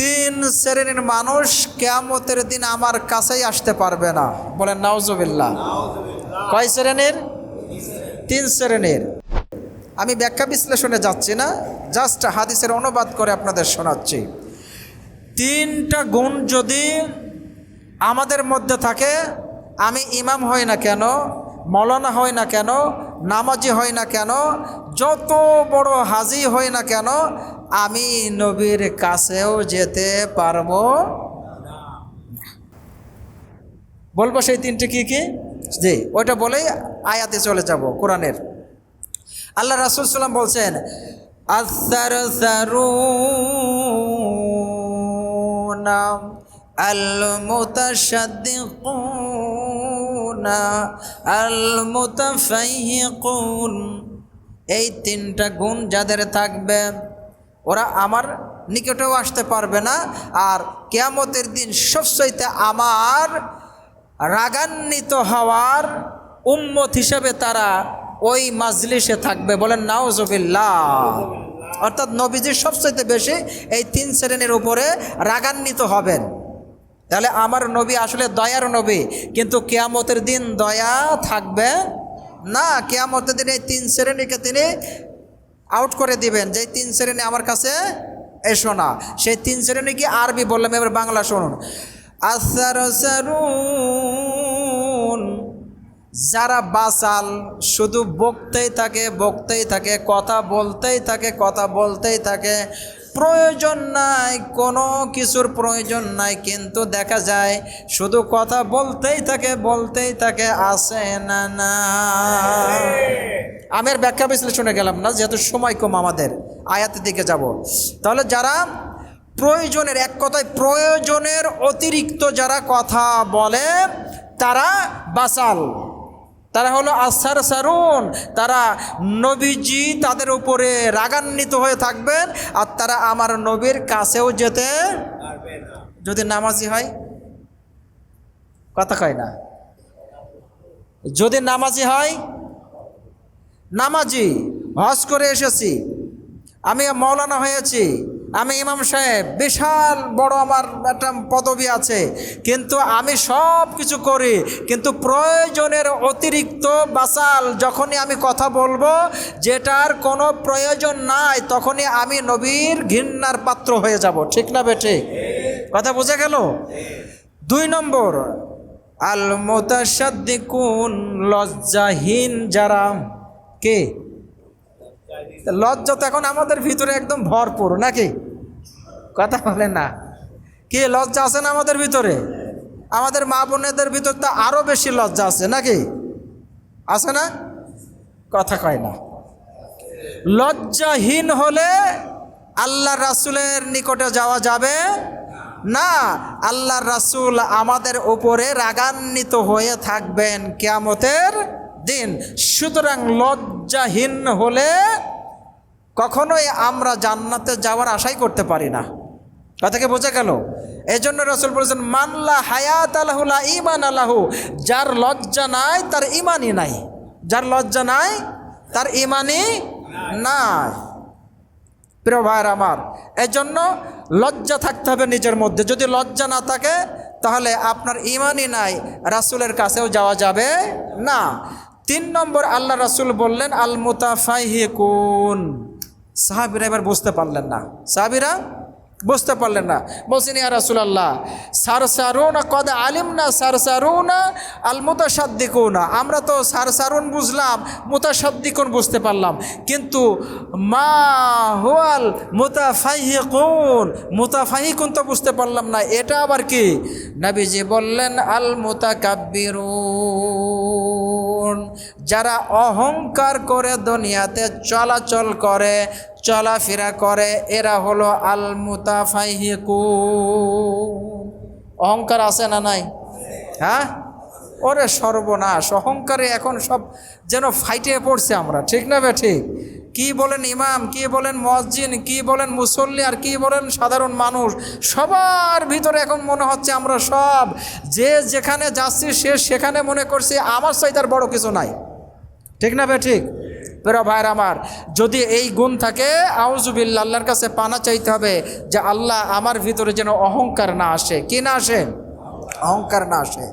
তিন শ্রেণির মানুষ কেয়ামতের দিন আমার কাছেই আসতে পারবে না। বলেন, নাউজুবিল্লাহ। কয় শ্রেণির? তিন শ্রেণির। আমি ব্যাখ্যা বিশ্লেষণে যাচ্ছি না জাস্ট হাদিসের অনুবাদ করে আপনাদের শোনাচ্ছি। তিনটা গুণ যদি আমাদের মধ্যে থাকে, আমি ইমাম হই না কেন, মৌলানা হই না কেন, নামাজি হই না কেন, যত বড় হাজি হই না কেন আমি নবীর কাছেও যেতে পারব বলব সেই তিনটে কি কি? জি, ওইটা বলেই আয়াতে চলে যাব, কোরআনের। আল্লাহ রাসুল সাল্লাম বলছেন আসার মুতাশাদ্দিকুনা আল মুতাফাইয়িকুন এই তিনটা গুণ যাদের থাকবে ওরা আমার নিকটেও আসতে পারবে না। আর কেয়ামতের দিন সবচাইতে আমার রাগান্বিত হওয়ার উম্মত হিসেবে তারা ওই মাজলিসে থাকবে। বলেন নাওজবিল্লা অর্থাৎ নবীজির সবচাইতে বেশি এই তিন শ্রেণির উপরে রাগান্বিত হবেন। তাহলে আমার নবী আসলে দয়ার নবী, কিন্তু কেয়ামতের দিন দয়া থাকবে না। কেয়ামতের দিন এই তিন শ্রেণীকে তিনি আউট করে দিবেন। যে তিন শ্রেণি আমার কাছে এসো না। সেই তিন শ্রেণি কি আরবি? বললাম, এবার বাংলা শুনুন। যারা বাসাল, শুধু বকতেই থাকে বকতেই থাকে, কথা বলতেই থাকে, কথা বলতেই থাকে। প্রয়োজন নাই, কোনো কিছুর প্রয়োজন নাই, কিন্তু দেখা যায় শুধু কথা বলতেই থাকে বলতেই থাকে আসে না না। আমি আর ব্যাখ্যা বিশ্লেষণে গেলাম না, যেহেতু সময় কম আমাদের, আয়াতের দিকে যাব। তাহলে যারা প্রয়োজনের, এক কথায় প্রয়োজনের অতিরিক্ত যারা কথা বলে, তারা বাসাল। তারা হলো আসার সারুন। তারা নবীজি তাদের উপরে রাগান্বিত হয়ে থাকবেন আর তারা আমার নবীর কাছেও যেতে যদি নামাজি হয়? কথা কয় না। যদি নামাজি হয়? নামাজি, হজ করে এসেছি। আমি মৌলানা হয়েছি। আমি ইমাম সাহেব, বিশাল বড় আমার একটা পদবি আছে। কিন্তু আমি সব কিছু করি, কিন্তু প্রয়োজনের অতিরিক্ত বাসাল যখনই আমি কথা বলব, যেটার কোনো প্রয়োজন নাই, তখনই আমি নবীর ঘৃণার পাত্র হয়ে যাব। ঠিক না বেঠে? কথা বোঝা গেল? দুই নম্বর আল মোতাসাদ্দিকুন লজ্জাহীন যারা, কে? লজ্জা তো এখন আমাদের ভিতরে একদম ভরপুর, নাকি? কথা বলে না। কি লজ্জা আছে না আমাদের ভিতরে? আমাদের মা বোনেদের ভিতর তো আরও বেশি লজ্জা আছে, নাকি? আছে না? কথা কয় না। লজ্জাহীন হলে আল্লাহ রাসুলের নিকটে যাওয়া যাবে না। আল্লাহ রাসুল আমাদের ওপরে রাগান্বিত হয়ে থাকবেন কেয়ামতের দিন। সুতরাং লজ্জাহীন হলে কখনোই আমরা জান্নাতে যাওয়ার আশাই করতে পারি না। কথাকে বোঝা গেল? এই জন্য রসুল বলেছেন মানলা হায়াত আল্লাহুল্লাহ ইমান আল্লাহু যার লজ্জা নাই, তার ইমানই নাই। যার লজ্জা নাই, তার ইমানই নাই। প্রিয় ভাইয়ের আমার এই জন্য লজ্জা থাকতে হবে নিজের মধ্যে। যদি লজ্জা না থাকে, তাহলে আপনার ইমানই নাই, রাসুলের কাছেও যাওয়া যাবে না। তিন নম্বর, আল্লাহ রাসুল বললেন আল মুতাফাইহিকুন সাহাবিরা এবার বুঝতে পারলেন না। সাহাবিরা বুঝতে পারলেন না। বলছেন, ইয়া রাসুলাল্লাহ সার সারুন কদ আলিম না সার সারুনা আল মুতাসাদ্দিকুনা আমরা তো সার সারুন বুঝলাম মুতাসাদ্দিকুন বুঝতে পারলাম। কিন্তু মা হুয়াল মুতাফাহিকুন মুতাফাহিকুন তো বুঝতে পারলাম না। এটা আবার কি? নবীজি বললেন আল মুতাকাব্বিরুন যারা অহংকার করে দুনিয়াতে চলাচল করে, চলাফেরা করে, এরা হলো আল মুতাফাইহিকু অহংকার আছে না নাই? হ্যাঁ? ওরে সর্বনাশ, অহংকারে এখন সব যেন ফাইটে পড়ছে আমরা, ঠিক না বে ঠিক? কি বলেন ইমাম, কি বলেন মসজিদ, কি বলেন মুসল্লি, আর কি বলেন সাধারণ মানুষ, সবার ভিতরে এখন মনে হচ্ছে আমরা সব, যে যেখানে যাচ্ছি সে সেখানে মনে করছি আমার চাইতে আর বড় কিছু নাই। ঠিক না বে ঠিক? প্রিয় ভাইয়ের আমার, যদি এই গুণ থাকে আউজুবিল্লা আল্লাহর কাছে পানা চাইতে হবে যে আল্লাহ আমার ভিতরে যেন অহংকার না আসে। কি না আসে? অহংকার না আসে।